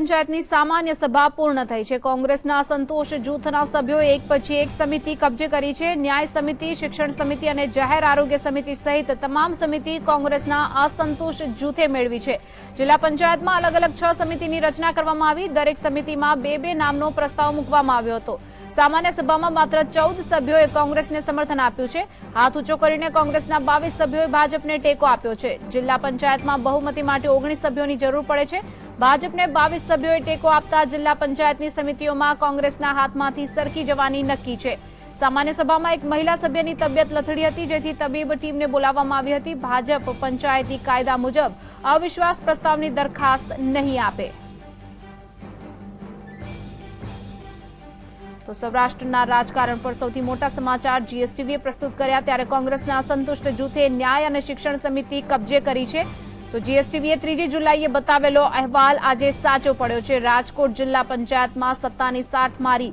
પંચાયતની સામાન્ય સભા પૂર્ણ થઈ છે. કોંગ્રેસના સંતોષ જૂથના સભ્યોએ એક પછી એક સમિતિ કબજે કરી છે. ન્યાય સમિતિ, શિક્ષણ સમિતિ અને જાહેર આરોગ્ય સમિતિ સહિત તમામ સમિતિ કોંગ્રેસના અસંતોષ જૂથે મેળવી છે. જિલ્લા પંચાયતમાં અલગ અલગ છ સમિતિની રચના કરવામાં આવી. દરેક સમિતિમાં બે બે નામનો પ્રસ્તાવ મૂકવામાં આવ્યો હતો. સામાન્ય સભામાં માત્ર ચૌદ સભ્યોએ કોંગ્રેસને સમર્થન આપ્યું છે. હાથ ઊંચો કરીને કોંગ્રેસના બાવીસ સભ્યોએ ભાજપને ટેકો આપ્યો છે. જિલ્લા પંચાયતમાં બહુમતી માટે ઓગણીસ સભ્યોની જરૂર પડે છે. ભાજપને બાવીસ સભ્યોએ ટેકો આપતા જિલ્લા પંચાયતની સમિતિઓમાં કોંગ્રેસના હાથમાંથી સરકી જવાની નક્કી છે. સામાન્ય સભામાં એક મહિલા સભ્યની તબિયત લથડી હતી, જેથી તબીબ ટીમને બોલાવવામાં આવી હતી. ભાજપ પંચાયતી કાયદા મુજબ અવિશ્વાસ પ્રસ્તાવની દરખાસ્ત નહીં આપે. તો સૌરાષ્ટ્રના રાજકારણ પર સૌથી મોટા સમાચાર જીએસટીવીએ પ્રસ્તુત કર્યા, ત્યારે કોંગ્રેસના અસંતુષ્ટ જૂથે ન્યાય અને શિક્ષણ સમિતિ કબજે કરી છે. તો જીએસટીવીએ ત્રીજી જુલાઈએ બતાવેલો અહેવાલ. આજે સાચો પડ્યો છે. રાજકોટ જિલ્લા પંચાયતમાં સત્તાની સાઠ મારી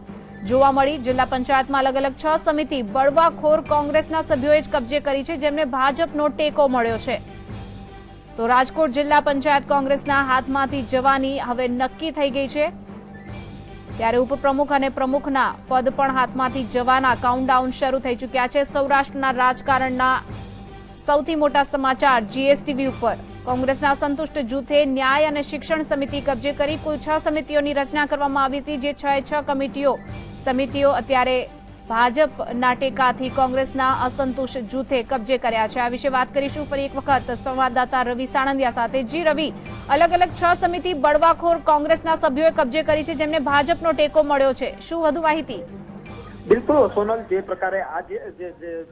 જોવા મળી. જિલ્લા પંચાયતમાં અલગ અલગ છ સમિતિ બળવાખોર કોંગ્રેસના સભ્યોએ જ કબજે કરી છે, જેમને ભાજપનો ટેકો મળ્યો છે. તો રાજકોટ જિલ્લા પંચાયત કોંગ્રેસના હાથમાંથી જવાની હવે નક્કી થઈ ગઈ છે. ત્યારે ઉપપ્રમુખ અને પ્રમુખના પદ પણ હાથમાંથી જવાના. કાઉન્ટડાઉન શરૂ થઈ ચૂક્યા છે. સૌરાષ્ટ્રના રાજકારણના સૌથી મોટા સમાચાર જીએસટીવી ઉપર. કોંગ્રેસના સંતુષ્ટ જૂથે ન્યાય અને શિક્ષણ સમિતિ કબજે કરી. કુલ છ સમિતિઓની રચના કરવામાં આવી હતી, જે છ છ કમિટીઓ. સમિતિઓ અત્યારે ભાજપના ટેકાથી કોંગ્રેસના અસંતુષ્ટ જૂથે કબજે કર્યા છે. આ વિશે વાત કરીશું ફરી એક વખત સંવાદદાતા રવિ સાણંદિયા સાથે. જી રવિ, અલગ અલગ છ સમિતિ બળવાખોર કોંગ્રેસના સભ્યોએ કબજે કરી છે, જેમને ભાજપનો ટેકો મળ્યો છે. શું વધુ માહિતી? બિલકુલ, સોનલ, જે પ્રકારે આજે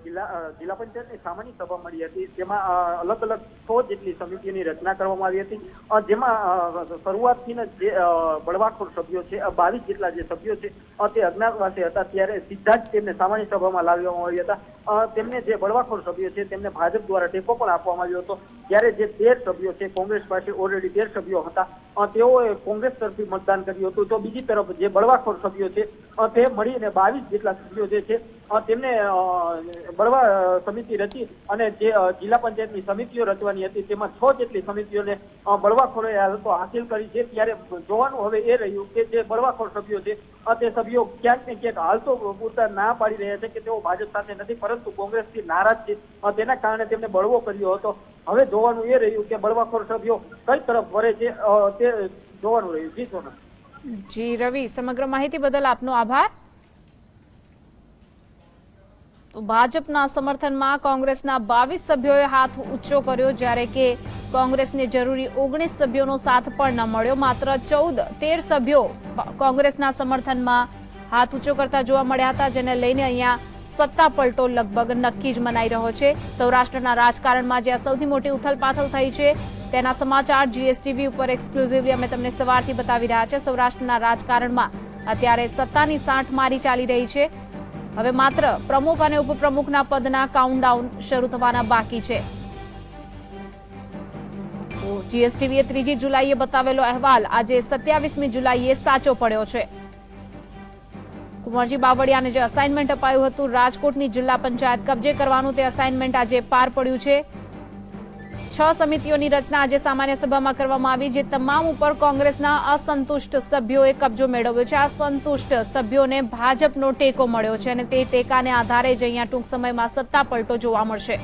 જિલ્લા જિલ્લા પંચાયતની સામાન્ય સભા મળી હતી, તેમાં અલગ અલગ સો જેટલી સમિતિઓની રચના કરવામાં આવી હતી જેમાં શરૂઆતથી જે બળવાખોર સભ્યો છે બાવીસ જેટલા જે સભ્યો છે તે અજ્ઞાતવાસે હતા, ત્યારે સીધા જ તેમને સામાન્ય સભામાં લાવવામાં આવ્યા હતા. તેમને જે બળવાખોર સભ્યો છે, તેમને ભાજપ દ્વારા ટેકો પણ આપવામાં આવ્યો હતો. ત્યારે જે તેર સભ્યો છે, કોંગ્રેસ પાસે ઓલરેડી તેર સભ્યો હતા તેઓએ કોંગ્રેસ તરફથી મતદાન કર્યું હતું. તો બીજી તરફ જે બળવાખોર સભ્યો છે તે મળીને બાવીસ જેટલા સભ્યો જે છે તેમને બળવા સમિતિ રચી અને જે જિલ્લા પંચાયતની સમિતિઓ રચવાની હતી, તેમાં છ જેટલી સમિતિઓને બળવાખોરોએ આ હાસિલ કરી છે. ત્યારે જોવાનું હવે એ રહ્યું કે જે બળવાખોર સભ્યો છે તે સભ્યો ક્યાંક ને ક્યાંક હાલ તો પૂરતા ના પાડી રહ્યા છે કે તેઓ ભાજપ સાથે નથી, પરંતુ કોંગ્રેસથી નારાજ છે. તેના કારણે તેમને બળવો કર્યો હતો. હવે જોવાનું એ રહ્યું કે બળવાખોર સભ્યો કઈ તરફ વળે છે તે જોવાનું રહ્યું. જી સોના જી, રવિ, સમગ્ર માહિતી બદલ આપનો આભાર. ભાજપના સમર્થનમાં કોંગ્રેસના બાવીસ સભ્યોએ હાથ ઊંચો કર્યો, જ્યારે કે કોંગ્રેસને જરૂરી ઓગણીસ સભ્યોનો સાથ પણ ન મળ્યો. માત્ર ચૌદ, તેર સભ્યો કોંગ્રેસના સમર્થનમાં હાથ ઊંચો કરતા જોવા મળ્યા હતા, જેને લઈને અહીંયા સત્તા પલટો લગભગ નક્કી જ મનાઈ રહ્યો છે. સૌરાષ્ટ્રના રાજકારણમાં જ્યાં સૌથી મોટી ઉથલપાથલ થઈ છે, તેના સમાચાર જીએસટીવી ઉપર એક્સક્લુઝિવલી અમે તમને સવારથી બતાવી રહ્યા છે. સૌરાષ્ટ્રના રાજકારણમાં અત્યારે સત્તાની સાંઠ મારી ચાલી રહી છે. હવે માત્ર પ્રમુખ અને ઉપપ્રમુખના પદના કાઉન્ટડાઉન શરૂ થવાના બાકી છે. જીએસટીવીએ ત્રીજી જુલાઈએ બતાવેલો અહેવાલ. આજે સત્યાવીસમી જુલાઈએ સાચો પડ્યો છે. કુંવરજી બાવળિયાને જે અસાઇનમેન્ટ અપાયું હતું, રાજકોટની જિલ્લા પંચાયત કબજે કરવાનું તે અસાઇનમેન્ટ આજે પાર પડ્યું છે. છ સમિતિઓની રચના આજે સામાન્ય સભામાં કરવામાં આવી, જે તમામ ઉપર કોંગ્રેસના અસંતુષ્ટ સભ્યોએ કબજો મેળવ્યો છે. આ સંતુષ્ટ સભ્યોને ભાજપનો ટેકો મળ્યો છે અને તે ટેકાને આધારે જ અહીંયા ટૂંક સમયમાં સત્તા પલટો જોવા મળશે.